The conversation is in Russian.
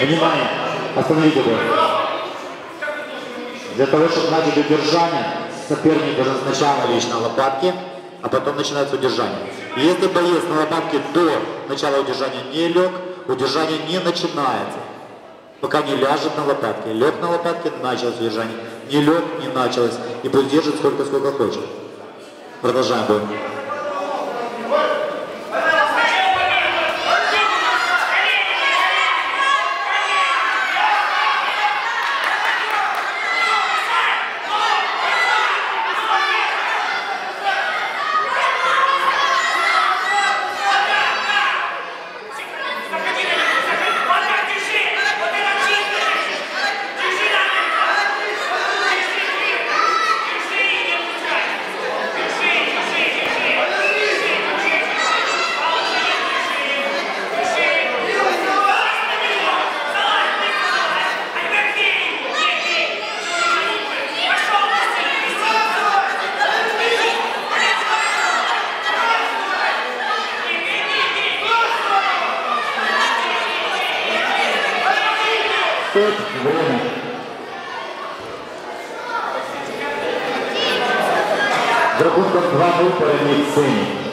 Внимание! Остановите его. Для того, чтобы начать удержание, соперник должен сначала лечь на лопатки, а потом начинается удержание. Если боец на лопатке до начала удержания не лег, удержание не начинается. Пока не ляжет на лопатке. Лег на лопатке, началось удержание. Не лег, не началось. И пусть держит сколько, сколько хочет. Продолжаем бой. Стоп, время. Драгунком 2-0 переміг синій.